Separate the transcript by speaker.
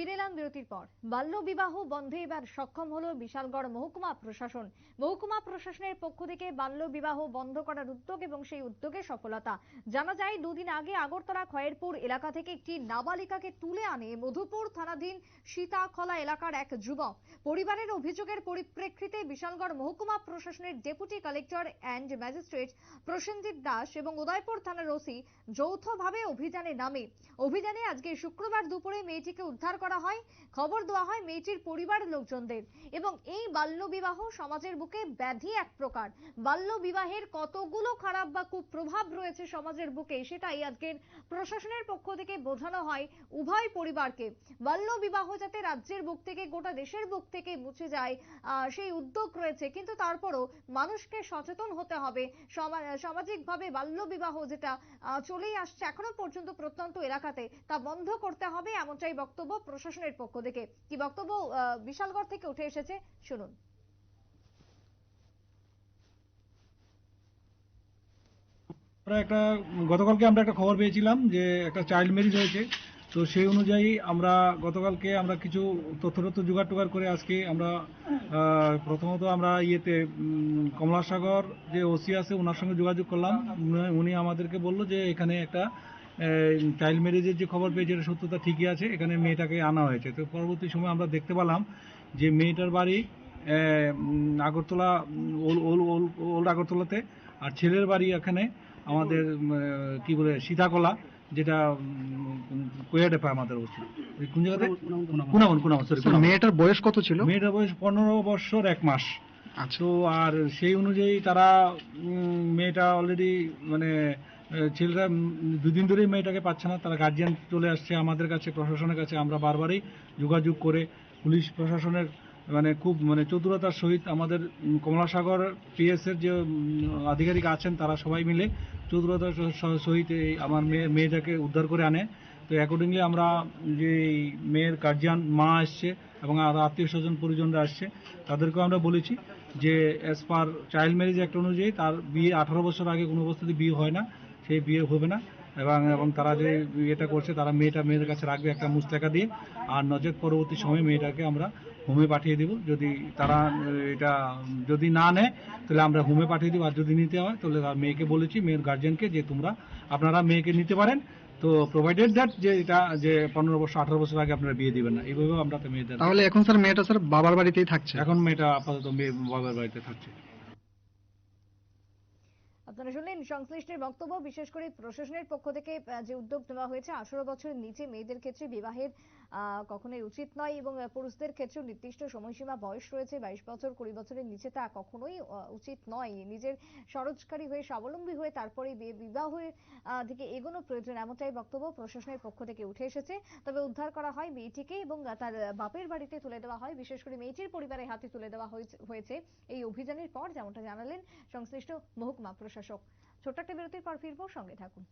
Speaker 1: ফিরে এলাম বিরতির পর। বাল্য বিবাহ বন্ধে এবার সক্ষম হলো বিশালগড় মহকুমা প্রশাসন। মহকুমা প্রশাসনের পক্ষ থেকে বাল্য বিবাহ বন্ধ করার উদ্যোগ এবং সেই উদ্যোগে সফলতা। জানা যায়, দুদিন আগে আগরতলা খয়েরপুর এলাকা থেকে একটি নাবালিকাকে তুলে আনে মধুপুর থানাধীন সীতাখলা এলাকার এক যুবক। পরিবারের অভিযোগের পরিপ্রেক্ষিতে বিশালগড় মহকুমা প্রশাসনের deputy collector and magistrate Prosenjit Das এবং উদয়পুর থানার ওসি যৌথভাবে অভিযানে নামে। অভিযানে আজকে শুক্রবার দুপুরে মেয়েটিকে উদ্ধার করা হয়, খবর দেওয়া হয় মেয়েটির পরিবারের লোকজনদের। এবং এই বাল্য বিবাহ সমাজের বুকে ব্যাধি এক প্রকার। বাল্য বিবাহের কতগুলো খারাপ বা কুপ্রভাব রয়েছে সমাজের বুকে, সেটাই আজকের প্রশাসনের পক্ষ থেকে বোঝানো হয় উভয় পরিবারকে। বাল্য বিবাহ যাতে রাজ্যের বুক থেকে, গোটা দেশের বুক থেকে মুছে যায় সেই উদ্যোগ রয়েছে। কিন্তু তারপরও মানুষকে সচেতন হতে হবে। সমা- সামাজিকভাবে বাল্য বিবাহ যেটা চলেই আসছে এখনও পর্যন্ত প্রত্যন্ত এলাকাতে, তা বন্ধ করতে হবে, এমনটাই বক্তব্য প্রশাসনের পক্ষ থেকে। কি বক্তব্য বিশালগড় থেকে উঠে এসেছে, শুনুন।
Speaker 2: আমরা একটা, গতকালকে আমরা একটা খবর পেয়েছিলাম যে একটা চাইল্ড ম্যারেজ হয়েছে। তো সেই অনুযায়ী আমরা গতকালকে আমরা কিছু তথ্য তথ্য জোগাড় টোগাড় করে আজকে আমরা প্রথমত আমরা ইয়েতে কমলাসাগর যে ওসি আছে, ওনার সঙ্গে যোগাযোগ করলাম। উনি আমাদেরকে বলল যে এখানে একটা চাইল্ড ম্যারেজের যে খবর পেয়েছে এটা সত্যতা ঠিকই আছে। এখানে মেয়েটাকে আনা হয়েছে। তো পরবর্তী সময় আমরা দেখতে পেলাম যে মেয়েটার বাড়ি আগরতলা ওল- ওল- ওল- ওল্ড আগরতলাতে আর ছেলের বাড়ি এখানে আমাদের কি বলে সীতাকলা যেটা কোয়াডে পায় আমাদের অবস্থা ওই কোন জায়গাতে? কুনামন। কুনামন সরি
Speaker 3: মেয়েটার বয়স কত ছিল?
Speaker 2: মেয়েটার বয়স পনেরো বছর এক মাস।
Speaker 3: আচ্ছা।
Speaker 2: তো আর সেই অনুযায়ী তারা মেয়েটা অলরেডি মানে ছেলেরা দুদিন ধরেই মেয়েটাকে পাচ্ছে না, তারা গার্জিয়ান চলে আসছে আমাদের কাছে, প্রশাসনের কাছে, আমরা বারবারই যোগাযোগ করে পুলিশ প্রশাসনের মানে খুব মানে চতুরতার সহিত আমাদের কমলাসাগর পিএসের যে আধিকারিক আছেন, তারা সবাই মিলে চতুরতার সহিত এই আমার মেয়ে, মেয়েটাকে উদ্ধার করে আনে। তো অ্যাকর্ডিংলি আমরা যে মেয়ের গার্জিয়ান মা আসছে এবং আর আত্মীয় স্বজন পরিজনরা আসছে, তাদেরকেও আমরা বলেছি যে as per child marriage act অনুযায়ী তার বিয়ে আঠারো বছর আগে কোনো অবস্থাতে বিয়ে হয় না। সেই বিয়ে হবে না। এবং এবং তারা যে এটা করছে তারা মেয়েটা মেয়েদের কাছে রাখবে একটা মুস্তাকা দিয়ে। আর নজর পরবর্তী সময় মেয়েটাকে আমরা হোমে পাঠিয়ে দেব। যদি তারা এটা যদি না নেয় তাহলে আমরা হোমে পাঠিয়ে দেবো। আর যদি নিতে হয় তাহলে মেয়েকে বলেছি মেয়ের গার্জেনকে যে তোমরা আপনারা মেয়েকে নিতে পারেন। তো প্রোভাইডেড দ্যাট যে এটা যে পনেরো বছর আঠারো বছর আগে আপনারা বিয়ে দিবেন না। এইভাবে আমরা তো মেয়েদের
Speaker 3: তাহলে এখন স্যার মেয়েটা স্যার বাবার বাড়িতেই থাকছে?
Speaker 2: এখন মেয়েটা আপাতত মেয়ে বাবার বাড়িতে থাকছে।
Speaker 1: আপনারা শুনলেন সংশ্লিষ্টের বক্তব্য, বিশেষ করে প্রশাসনের পক্ষ থেকে যে উদ্যোগ নেওয়া হয়েছে, আঠারো বছরের নিচে মেয়েদের ক্ষেত্রে বিবাহের কখনোই উচিত নয় এবং পুরুষদের ক্ষেত্রেও নির্দিষ্ট সময়সীমা বয়স রয়েছে, বাইশ বছর, কুড়ি বছরের নিচে তা কখনোই উচিত নয়। নিজের সরোজকারী হয়ে, স্বাবলম্বী হয়ে তারপরে বিবাহের দিকে এগোনো প্রয়োজন এমনটাই বক্তব্য প্রশাসনের পক্ষ থেকে উঠে এসেছে। তবে উদ্ধার করা হয় মেয়েটিকে এবং তার বাপের বাড়িতে তুলে দেওয়া হয়। বিশেষ করে মেয়েটির পরিবারের হাতে তুলে দেওয়া হয়েছে এই অভিযানের পর, যেমনটা জানালেন সংশ্লিষ্ট মহকুমা প্রশাসক। ছোট্ট একটা বিরতির পর ফিরবো সঙ্গে থাকুন।